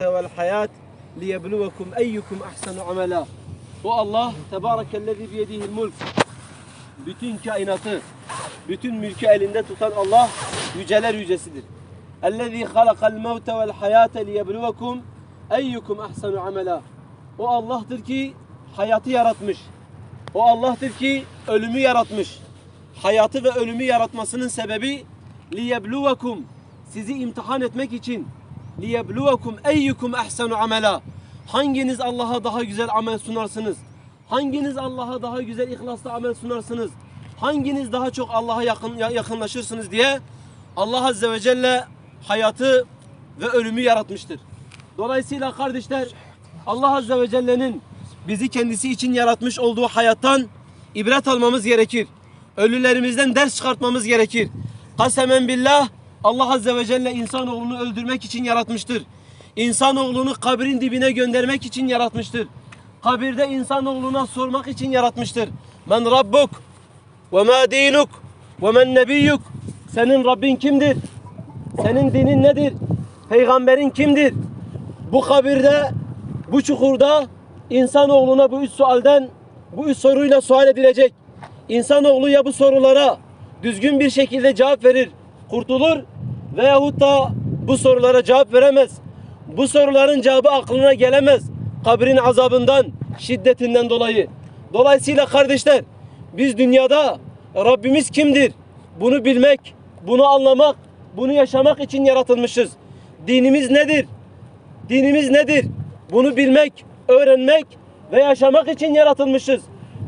vel hayat liyebluvekum eyyukum ahsenu amela. O Allah tebarekellezi biyedihil mulk. Bütün kainatı, bütün mülkü elinde tutan Allah yüceler yücesidir. Ellezî halakal mevte vel hayate liyebluvekum eyyukum ahsenu amela. O Allah'tır ki hayatı yaratmış. O Allah'tır ki ölümü yaratmış. Hayatı ve ölümü yaratmasının sebebi liyebluvekum sizi imtihan etmek için liyebluvekum eyyukum ahsenu amela. Hanginiz Allah'a daha güzel amel sunarsınız? Hanginiz Allah'a daha güzel ihlasla amel sunarsınız? Hanginiz daha çok Allah'a yakın ya- yakınlaşırsınız diye Allah azze ve celle hayatı ve ölümü yaratmıştır. Dolayısıyla kardeşler Allah azze ve celle'nin bizi kendisi için yaratmış olduğu hayattan ibret almamız gerekir. Ölülerimizden ders çıkartmamız gerekir. Kasemen billah Allah azze ve celle insanoğlunu öldürmek için yaratmıştır. İnsanoğlunu kabrin dibine göndermek için yaratmıştır. Kabirde insanoğluna sormak için yaratmıştır. Men rabbuk ve ma dinuk ve men nebiyyuk senin Rabbin kimdir? Senin dinin nedir? Peygamberin kimdir? Bu kabirde, bu çukurda insanoğluna bu üç sualden, bu üç soruyla sual edilecek. İnsanoğlu ya bu sorulara düzgün bir şekilde cevap verir, kurtulur veyahut da bu sorulara cevap veremez. Bu soruların cevabı aklına gelemez. Kabrin azabından, şiddetinden dolayı. Dolayısıyla kardeşler, biz dünyada Rabbimiz kimdir? Bunu bilmek, bunu anlamak, bunu yaşamak için yaratılmışız. Dinimiz nedir? Dinimiz nedir? Bunu bilmek, öğrenmek ve yaşamak için yaratılmışız.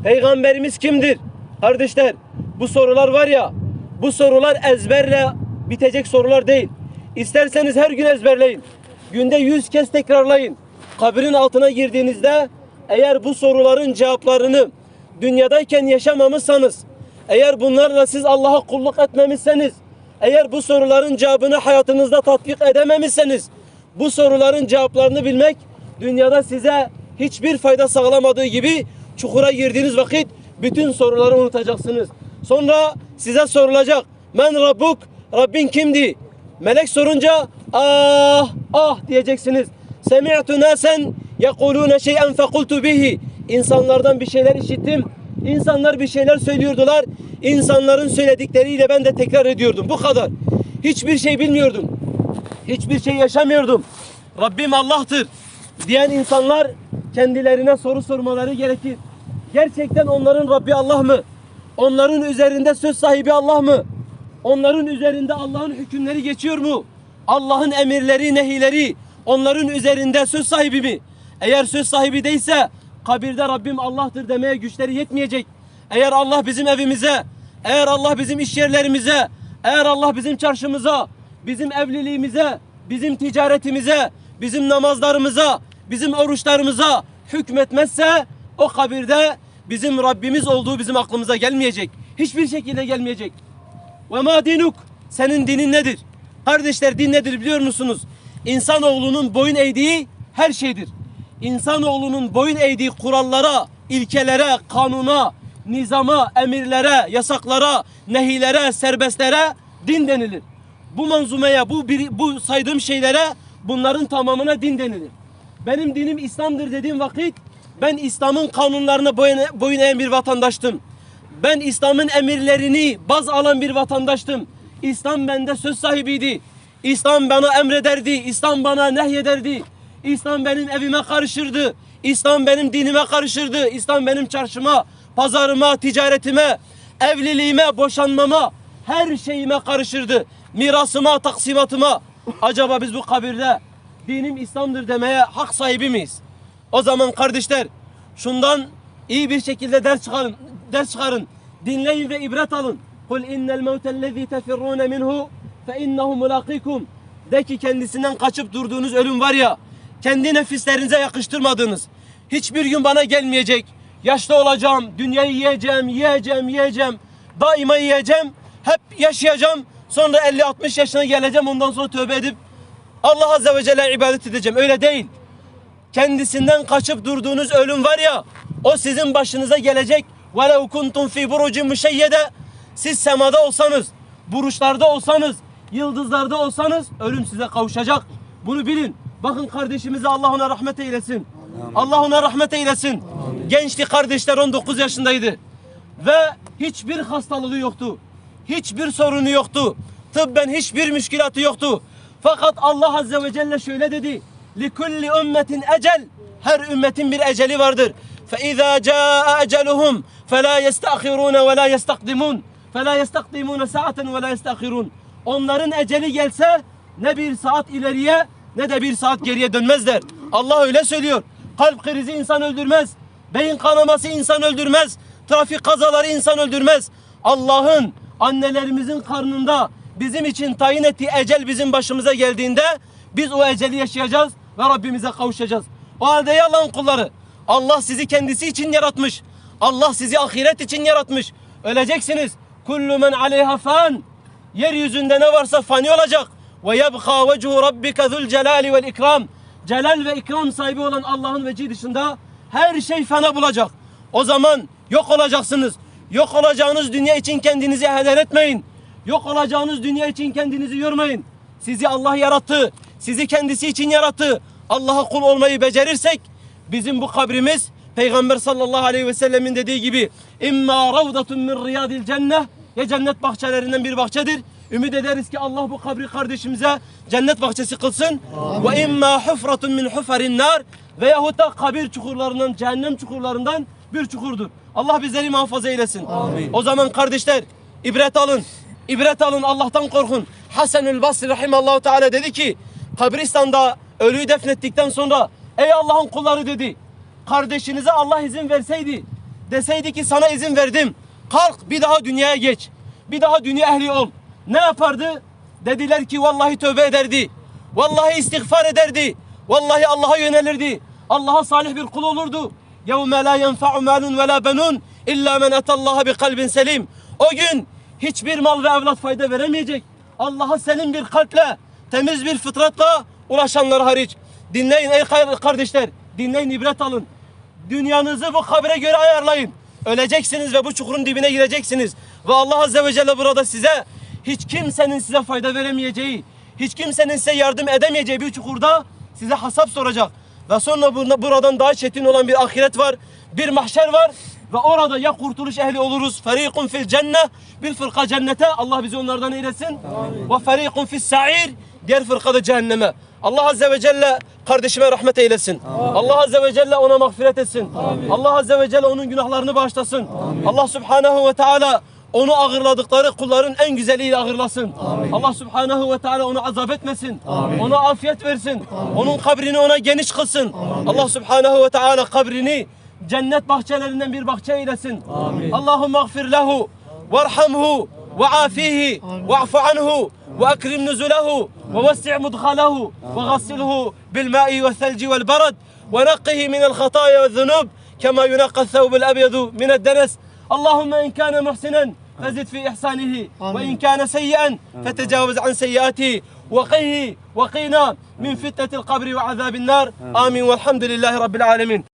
Peygamberimiz kimdir? Kardeşler, bu sorular var ya, bu sorular ezberle bitecek sorular değil. İsterseniz her gün ezberleyin. Günde yüz kez tekrarlayın. Kabrin altına girdiğinizde eğer bu soruların cevaplarını dünyadayken yaşamamışsanız, eğer bunlarla siz Allah'a kulluk etmemişseniz, eğer bu soruların cevabını hayatınızda tatbik edememişseniz, bu soruların cevaplarını bilmek dünyada size hiçbir fayda sağlamadığı gibi çukura girdiğiniz vakit bütün soruları unutacaksınız. Sonra size sorulacak. Men Rabbuk, Rabbin kimdi? Melek sorunca ah ah diyeceksiniz. Semi'tu nasen yekulune şey'en fekultu bihi. İnsanlardan bir şeyler işittim. İnsanlar bir şeyler söylüyordular. İnsanların söyledikleriyle ben de tekrar ediyordum. Bu kadar. Hiçbir şey bilmiyordum. Hiçbir şey yaşamıyordum. Rabbim Allah'tır diyen insanlar kendilerine soru sormaları gerekir. Gerçekten onların Rabbi Allah mı? Onların üzerinde söz sahibi Allah mı? Onların üzerinde Allah'ın hükümleri geçiyor mu? Allah'ın emirleri, nehileri onların üzerinde söz sahibi mi? Eğer söz sahibi değilse kabirde Rabbim Allah'tır demeye güçleri yetmeyecek. Eğer Allah bizim evimize, eğer Allah bizim iş yerlerimize, eğer Allah bizim çarşımıza, bizim evliliğimize, bizim ticaretimize, bizim namazlarımıza, bizim oruçlarımıza hükmetmezse o kabirde bizim Rabbimiz olduğu bizim aklımıza gelmeyecek. Hiçbir şekilde gelmeyecek. Ve ma dinuk? Senin dinin nedir? Kardeşler din nedir biliyor musunuz? İnsanoğlunun boyun eğdiği her şeydir. İnsanoğlunun boyun eğdiği kurallara, ilkelere, kanuna, nizama, emirlere, yasaklara, nehilere, serbestlere din denilir. Bu manzumeye, bu, bu saydığım şeylere bunların tamamına din denilir. Benim dinim İslam'dır dediğim vakit ben İslam'ın kanunlarına boyun, eğen bir vatandaştım. Ben İslam'ın emirlerini baz alan bir vatandaştım. İslam bende söz sahibiydi. İslam bana emrederdi. İslam bana nehyederdi. İslam benim evime karışırdı. İslam benim dinime karışırdı. İslam benim çarşıma, pazarıma, ticaretime, evliliğime, boşanmama, her şeyime karışırdı. Mirasıma, taksimatıma. Acaba biz bu kabirde dinim İslam'dır demeye hak sahibi miyiz? O zaman kardeşler şundan iyi bir şekilde ders çıkarın. Ders çıkarın. Dinleyin ve ibret alın. Kul innel mevtellezî tefirrûne minhu fe innehu mulakikum. De ki kendisinden kaçıp durduğunuz ölüm var ya kendi nefislerinize yakıştırmadığınız hiçbir gün bana gelmeyecek. Yaşlı olacağım, dünyayı yiyeceğim, yiyeceğim, yiyeceğim. Daima yiyeceğim. Hep yaşayacağım. Sonra 50-60 yaşına geleceğim. Ondan sonra tövbe edip Allah Azze ve Celle ibadet edeceğim. Öyle değil kendisinden kaçıp durduğunuz ölüm var ya o sizin başınıza gelecek. وَلَوْ كُنْتُمْ فِي بُرُجٍ مُشَيَّدَ Siz semada olsanız, buruşlarda olsanız, yıldızlarda olsanız ölüm size kavuşacak. Bunu bilin. Bakın kardeşimize Allah ona rahmet eylesin. Allah ona rahmet eylesin. Gençti kardeşler 19 yaşındaydı. Ve hiçbir hastalığı yoktu. Hiçbir sorunu yoktu. Tıbben hiçbir müşkilatı yoktu. Fakat Allah Azze ve Celle şöyle dedi. لِكُلِّ ümmetin ecel. Her ümmetin bir eceli vardır. فَاِذَا جَاءَ اَجَلُهُمْ فَلَا يَسْتَأْخِرُونَ وَلَا يَسْتَقْدِمُونَ فَلَا يَسْتَقْدِمُونَ سَاعَةً وَلَا يَسْتَأْخِرُونَ Onların eceli gelse ne bir saat ileriye ne de bir saat geriye dönmezler. Allah öyle söylüyor. Kalp krizi insan öldürmez. Beyin kanaması insan öldürmez. Trafik kazaları insan öldürmez. Allah'ın annelerimizin karnında bizim için tayin ettiği ecel bizim başımıza geldiğinde biz o eceli yaşayacağız ve Rabbimize kavuşacağız. O halde ey Allah'ın kulları Allah sizi kendisi için yaratmış. Allah sizi ahiret için yaratmış. Öleceksiniz. Kullu men aleyha fan. Yeryüzünde ne varsa fani olacak. Ve yebqa vechuhu rabbike zul celali vel ikram. Celal ve ikram sahibi olan Allah'ın vecihi dışında her şey fena bulacak. O zaman yok olacaksınız. Yok olacağınız dünya için kendinizi heder etmeyin. Yok olacağınız dünya için kendinizi yormayın. Sizi Allah yarattı. Sizi kendisi için yarattı. Allah'a kul olmayı becerirsek bizim bu kabrimiz Peygamber sallallahu aleyhi ve sellemin dediği gibi imma ravdatun min riyadil cenneh ya cennet bahçelerinden bir bahçedir. Ümit ederiz ki Allah bu kabri kardeşimize cennet bahçesi kılsın. Ve imma hufratun min hufarin nar veyahut da kabir çukurlarından, cehennem çukurlarından bir çukurdur. Allah bizleri muhafaza eylesin. O zaman kardeşler ibret alın. İbret alın Allah'tan korkun. Hasanül Basri rahimallahu teala dedi ki kabristan'da ölüyü defnettikten sonra ey Allah'ın kulları dedi. Kardeşinize Allah izin verseydi deseydi ki sana izin verdim. Kalk bir daha dünyaya geç. Bir daha dünya ehli ol. Ne yapardı? Dediler ki vallahi tövbe ederdi. Vallahi istiğfar ederdi. Vallahi Allah'a yönelirdi. Allah'a salih bir kul olurdu. يَوْمَ لَا يَنْفَعُ مَالٌ وَلَا بَنُونَ اِلَّا مَنْ اَتَى اللّٰهَ بِقَلْبٍ selim. O gün hiçbir mal ve evlat fayda veremeyecek. Allah'a senin bir kalple, temiz bir fıtratla ulaşanlar hariç. Dinleyin ey kardeşler, dinleyin ibret alın. Dünyanızı bu kabre göre ayarlayın. Öleceksiniz ve bu çukurun dibine gireceksiniz. Ve Allah Azze ve Celle burada size hiç kimsenin size fayda veremeyeceği, hiç kimsenin size yardım edemeyeceği bir çukurda size hasap soracak. Ve sonra buradan daha çetin olan bir ahiret var, bir mahşer var. Ve orada ya kurtuluş ehli oluruz. Ferikun fil cenneh. Bir fırka cennete. Allah bizi onlardan eylesin. Ve ferikun fis sa'ir. Diğer fırka da cehenneme. Allah Azze ve Celle kardeşime rahmet eylesin. Allah Azze ve Celle ona mağfiret etsin. Allah Azze ve Celle onun günahlarını bağışlasın. Allah Subhanahu ve Teala onu ağırladıkları kulların en güzeliyle ağırlasın. Allah Subhanahu ve Teala onu azap etmesin. Ona afiyet versin. Onun kabrini ona geniş kılsın. Allah Subhanahu ve Teala kabrini cennet bahçelerinden bir bahçe eylesin. Allahümme gfir lehu varhamhu وعافيه واعف عنه وأكرم نزله ووسع مدخله وغسله بالماء والثلج والبرد ونقه من الخطايا والذنوب كما ينقى الثوب الأبيض من الدنس. اللهم إن كان محسنا فزد في إحسانه وإن كان سيئا فتجاوز عن سيئاته. وقيه وقينا من فتنة القبر وعذاب النار. آمين. والحمد لله رب العالمين.